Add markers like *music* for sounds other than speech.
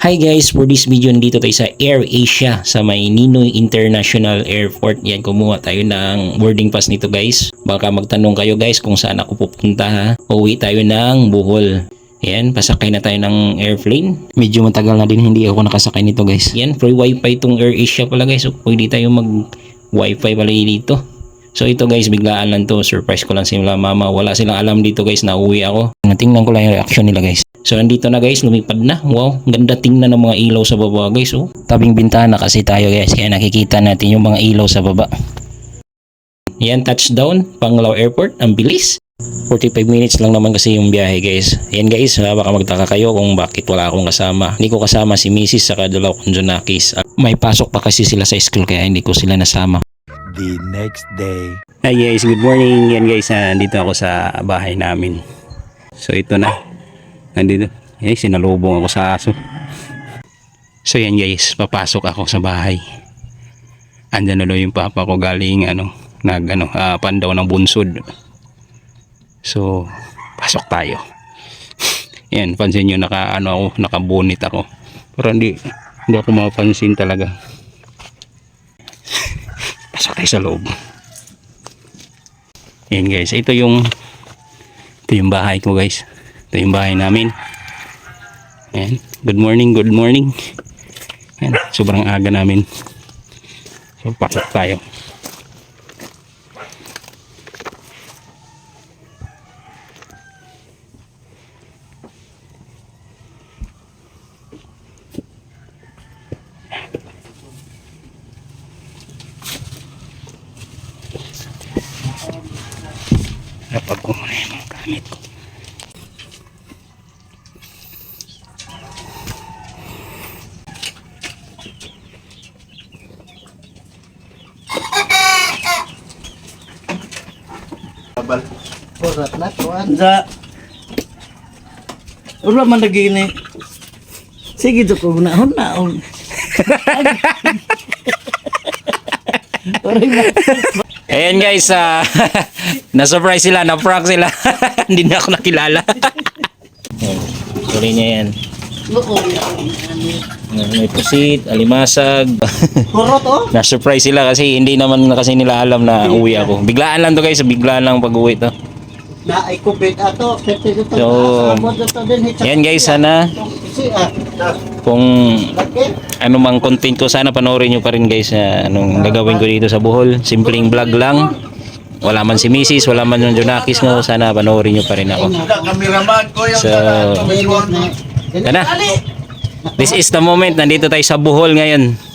Hi guys, for this video nandito tayo sa Air Asia sa may Ninoy International Airport. Yan, kumuha tayo ng boarding pass nito guys. Baka magtanong kayo guys kung saan ako pupunta ha. Uwi tayo ng Bohol. Yan, pasakay na tayo ng airplane. Medyo matagal na din hindi ako nakasakay nito guys. Yan, free wifi itong Air Asia pala guys. So, pwede tayo mag wifi pala dito. So ito guys, biglaan lang to. Surprise ko lang sila mama. Wala silang alam dito guys na uwi ako. Tingnan ko lang yung reaction nila guys. So andito na guys, lumipad na. Wow, ganda tingnan ng mga ilaw sa baba guys. Oh. Tabing bintana kasi tayo guys, kaya nakikita natin yung mga ilaw sa baba. Yan, touchdown, Panglao Airport. Ang bilis. 45 minutes lang naman kasi yung biyahe guys. Yan guys, baka magtaka kayo kung bakit wala akong kasama. Hindi ko kasama si Mrs. saka dalaw kong Junakis. Ah, May pasok pa kasi sila sa school kaya hindi ko sila nasama. the next day. Hi guys, good morning. Yan guys, nandito ako sa bahay namin. So ito na. Nandito. Eh, sinalubong ako sa aso. So yan guys, papasok ako sa bahay. Andyan na yung papa ko galing ano, nag ano, ah, pandaw ng bunsod. So, pasok tayo. *laughs* Yan, pansin nyo naka ano ako, nakabunit ako. Pero hindi hindi ako mapansin talaga. *laughs* Pasok tayo sa loob. Yan guys, ito yung ito yung bahay ko guys. Ito yung bahay namin. Yan. Good morning, good morning. Yan, sobrang aga namin. So, pasok tayo. Napag ko muna yung mga gamit ko. Urat na kuan. Sa Ura man lagi ni. Sige to ko na hon na *laughs* na. Ayan guys, ah, *laughs* na-surprise sila, na-prank sila. *laughs* Hindi na ako nakilala. Tuloy niya yan. Buko. May pusit, alimasag. *laughs* Kurot oh. Na-surprise sila kasi hindi naman na kasi nila alam na uwi ako. Biglaan lang to guys, biglaan lang pag-uwi to. Na ay kubit ato. Dito. So, yan guys, sana ah. kung ano mang content ko, sana panoorin nyo pa rin guys na anong gagawin ko dito sa Bohol. Simpleng vlog lang. Wala man si Mrs., wala man yung Junakis mo, sana panoorin nyo pa rin ako. Kameraman ko yung So. Yan. This is the moment. Nandito tayo sa Bohol ngayon.